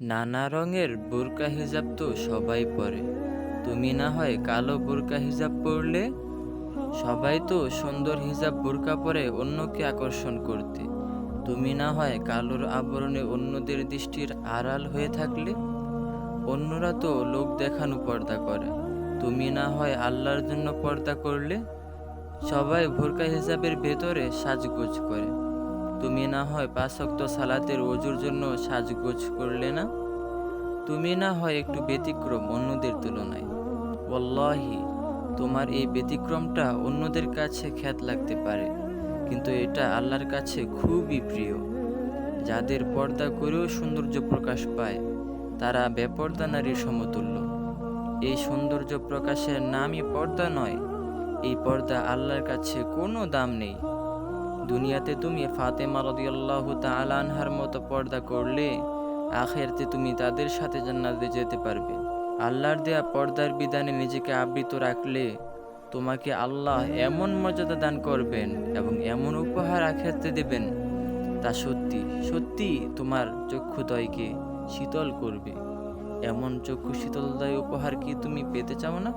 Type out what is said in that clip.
নানা রঙের বোরকা হিজাব তো সবাই পরে। তুমি না হয় কালো বোরকা হিজাব পরলে? সবাই তো সুন্দর হিজাব বোরকা পরে অন্যকে আকর্ষণ করতে। তুমি না হয় কালোর আবরণে অন্যদের দৃষ্টির আড়াল হয়ে থাকলে? অন্যরা তো লোক দেখানো পর্দা করে। তুমি না হয় আল্লাহর জন্য পর্দা করলে? সবাই বোরকা হিসাবের ভেতরে সাজগোজ করে। তুমি না হয় পাঁচক্ত সালাতের অজুর জন্য সাজগোজ করলে না? তুমি না হয় একটু ব্যতিক্রম অন্যদের তুলনায়। ওয়াল্লাহি, তোমার এই ব্যতিক্রমটা অন্যদের কাছে খ্যাত লাগতে পারে, কিন্তু এটা আল্লাহর কাছে খুবই প্রিয়। যাদের পর্দা করেও সৌন্দর্য প্রকাশ পায়, তারা বেপর্দা নারীর সমতুল্য। এই সৌন্দর্য প্রকাশের নামই পর্দা নয়, এই পর্দা আল্লাহর কাছে কোনো দাম নেই। দুনিয়াতে তুমি ফাতেমা রদিয়াল্লাহু তাআলা আনহার মতো পর্দা করলে আখেরতে তুমি তাদের সাথে জান্নাতে যেতে পারবে। আল্লাহর দেয়া পর্দার বিধানে নিজেকে আবৃত রাখলে তোমাকে আল্লাহ এমন মর্যাদা দান করবেন এবং এমন উপহার আখেরতে দেবেন তা সত্যি সত্যি তোমার চক্ষুদয়কে শীতল করবে। এমন চক্ষু শীতলদয় উপহার কি তুমি পেতে চাও না?